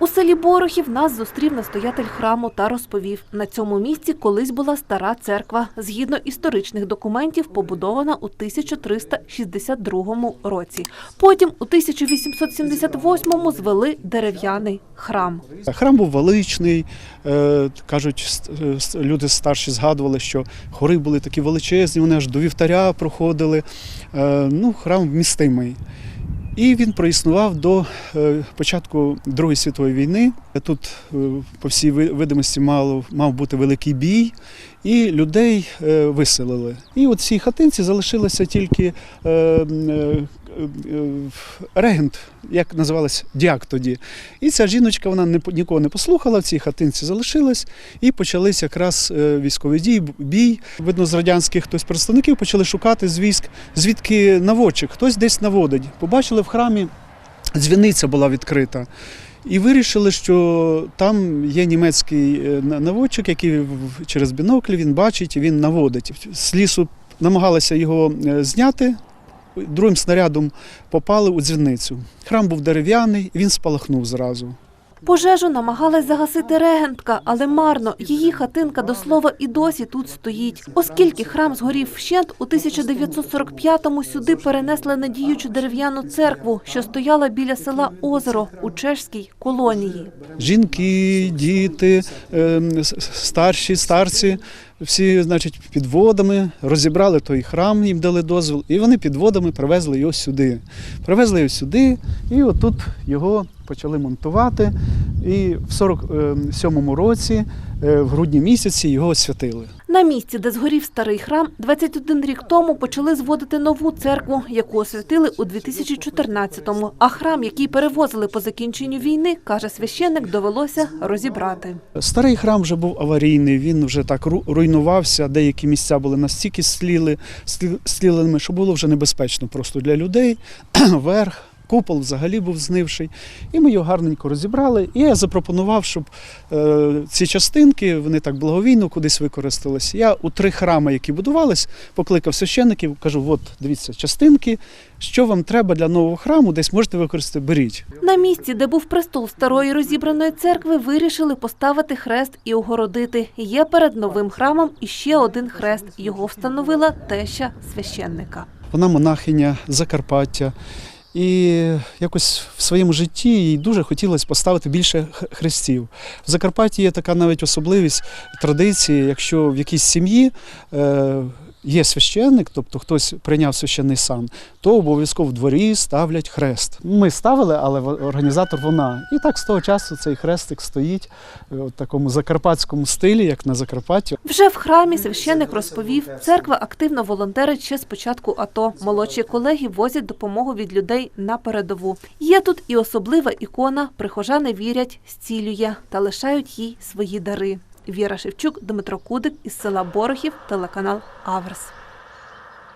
У селі Борохів нас зустрів настоятель храму та розповів, на цьому місці колись була стара церква. Згідно історичних документів, побудована у 1362 році. Потім у 1878 звели дерев'яний храм. Храм був величний. е, Кажуть, е, люди старші згадували, що хори були такі величезні, вони аж до вівтаря проходили. Е, Ну, храм вмістимий. І він проіснував до е, початку Другої світової війни. Тут е, по всій видимості мало, мав бути великий бій, і людей е, виселили. І от цій хатинці залишилося тільки е, е, е, регент, як називалась дяк тоді. І ця жіночка вона нікого не послухала, в цій хатинці залишилась, і почались якраз е, військові дії, бій. Видно, з радянських хтось представників почали шукати з військ, звідки наводчик, хтось десь наводить. Побачили храмі, дзвіниця була відкрита. І вирішили, що там є німецький е, наводчик, який через бінокль він бачить, і він наводить. З лісу намагалися його е, зняти. Другим снарядом попали у дзвіницю. Храм був дерев'яний, він спалахнув зразу. Пожежу намагалась загасити регентка, але марно. Її хатинка до слова і досі тут стоїть. Оскільки храм згорів вщент, у 1945-му сюди перенесли надіючу дерев'яну церкву, що стояла біля села Озеро у чешській колонії. Жінки, діти, ем, старші, старці, всі, значить, підводами розібрали той храм, їм дали дозвіл, і вони підводами привезли його сюди. Привезли його сюди, і отут його почали монтувати. І в 47-му році, е, в грудні місяці, його освятили. На місці, де згорів старий храм, 21 рік тому почали зводити нову церкву, яку освятили у 2014-му. А храм, який перевозили по закінченню війни, каже священник, довелося розібрати. Старий храм вже був аварійний, він вже так руйнувався. Деякі місця були настільки сліли, слі- сліленими, що було вже небезпечно просто для людей. Верх, купол взагалі був знивший. І ми його гарненько розібрали. І я запропонував, щоб е, ці частинки вони так благовійно кудись використалися. Я у три храми, які будувались, покликав священників, кажу: от дивіться, частинки, що вам треба для нового храму, десь можете використати, беріть. На місці, де був престол старої розібраної церкви, вирішили поставити хрест і огородити. Є перед новим храмом іще один хрест. Його встановила теща священника. Вона монахиня Закарпаття. І якось в своєму житті їй дуже хотілося поставити більше хрестів. В Закарпатті є така навіть особливість традиції, якщо в якійсь сім'ї е, є священник, тобто хтось прийняв священний сан, то обов'язково в дворі ставлять хрест. Ми ставили, але організатор вона. І так з того часу цей хрестик стоїть е, в такому закарпатському стилі, як на Закарпатті. Вже в храмі священник розповів, церква активно волонтерить ще з початку АТО. Молодші колеги возять допомогу від людей на передову. Є тут і особлива ікона. Прихожани вірять, зцілює та лишають їй свої дари. Віра Шевчук, Дмитро Кудик із села Борохів, телеканал Аверс.